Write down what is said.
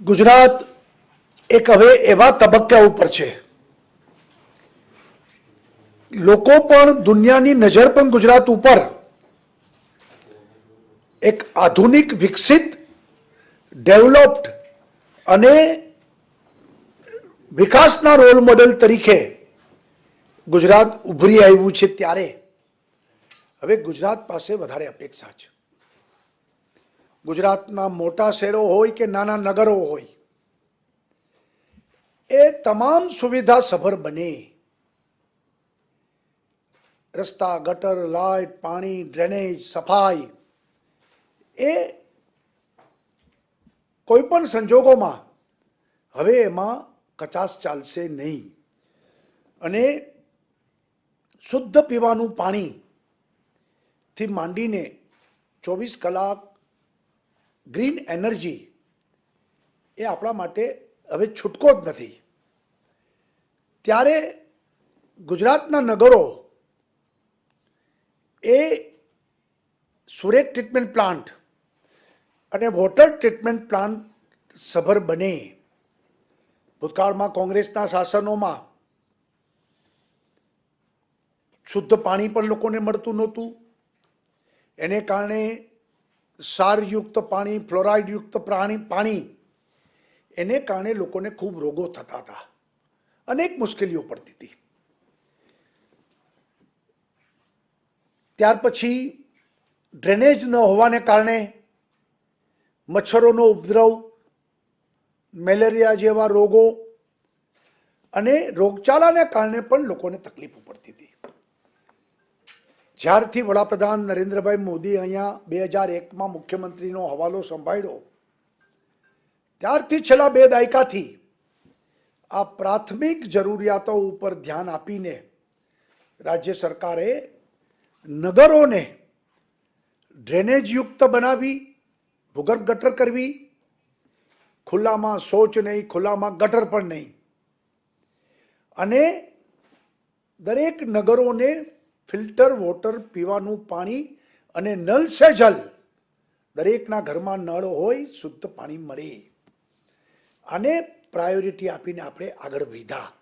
ગુજરાત એક હવે એવા તબક્કા ઉપર છે. લોકો પણ દુનિયાની નજર પણ ગુજરાત ઉપર એક આધુનિક, વિકસિત, ડેવલપ્ડ અને વિકાસના રોલ મોડેલ તરીકે ગુજરાત ઉભરી આવ્યું છે ત્યારે. હવે ગુજરાત પાસે વધારે અપેક્ષા છે. ગુજરાતના મોટા શહેરો હોય કે નાના નગરો હોય, એ તમામ સુવિધા સભર બને. રસ્તા, ગટર લાઇટ પાણી, ડ્રેનેજ, સફાઈ, એ કોઈ પણ સંજોગોમાં હવે એમાં કચાસ ચાલશે નહીં. અને શુદ્ધ પીવાનું પાણીથી માંડીને ચોવીસ કલાક ગ્રીન એનર્જી એ આપણા માટે હવે છૂટકો જ નથી. ત્યારે ગુજરાતના નગરો એ સુરેજ ટ્રીટમેન્ટ પ્લાન્ટ અને વોટર ટ્રીટમેન્ટ પ્લાન્ટ સભર બને. ભૂતકાળમાં કોંગ્રેસના શાસનોમાં શુદ્ધ પાણી પણ લોકોને મળતું નહોતું. એને કારણે ક્ષારયુક્ત પાણી, ફ્લોરાઇડયુક્ત પ્રાણી, પાણી, એને કારણે લોકોને ખૂબ રોગો થતા હતા. અનેક મુશ્કેલીઓ પડતી હતી. ત્યાર પછી ડ્રેનેજ ન હોવાને કારણે મચ્છરોનો ઉપદ્રવ, મેલેરિયા જેવા રોગો અને રોગચાળાને કારણે પણ લોકોને તકલીફો પડતી હતી. જ્યારથી વડાપ્રધાન નરેન્દ્રભાઈ મોદી અહીંયા બે હજાર એકમાં મુખ્યમંત્રીનો હવાલો સંભાળ્યો, ત્યારથી છેલ્લા બે દાયકાથી આ પ્રાથમિક જરૂરિયાતો ઉપર ધ્યાન આપીને રાજ્ય સરકારે નગરોને ડ્રેનેજયુક્ત બનાવી, ભૂગર્ભ ગટર કરવી, ખુલ્લામાં શૌચ નહીં, ખુલ્લામાં ગટર પણ નહીં. અને દરેક નગરોને ફિલ્ટર વોટર પીવાનું પાણી અને નલ સે જલ દરેકના ઘરમાં નળ હોય, શુદ્ધ પાણી મળે. આને પ્રાયોરિટી આપીને આપણે આગળ વધ્યા.